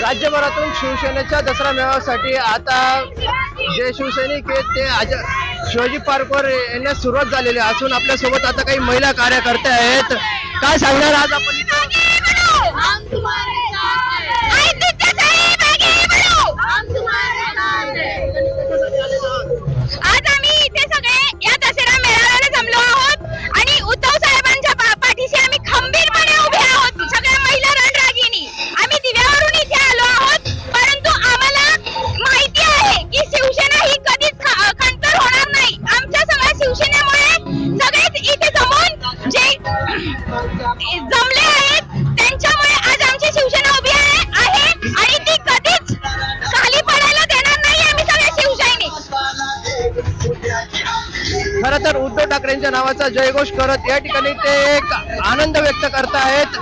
राज्यभरातून शिवसेनेच्या दसरा मेळाव्यासाठी आता जे शिवसैनिक आहेत ते आज शिवाजी पार्कवर येण्यास सुरुवात झालेली असून आपल्यासोबत आता काही महिला कार्यकर्ते आहेत. काय सांगणार आज आपण जमले आहेत त्यांच्यामुळे आज आमची शिवसेना उभी आहे आणि ती कधीच खाली पडायला देणार नाही आम्ही सगळे शिवसैनिक. खर तर उद्धव ठाकरेंच्या नावाचा जयघोष करत या ठिकाणी ते एक आनंद व्यक्त करतायत.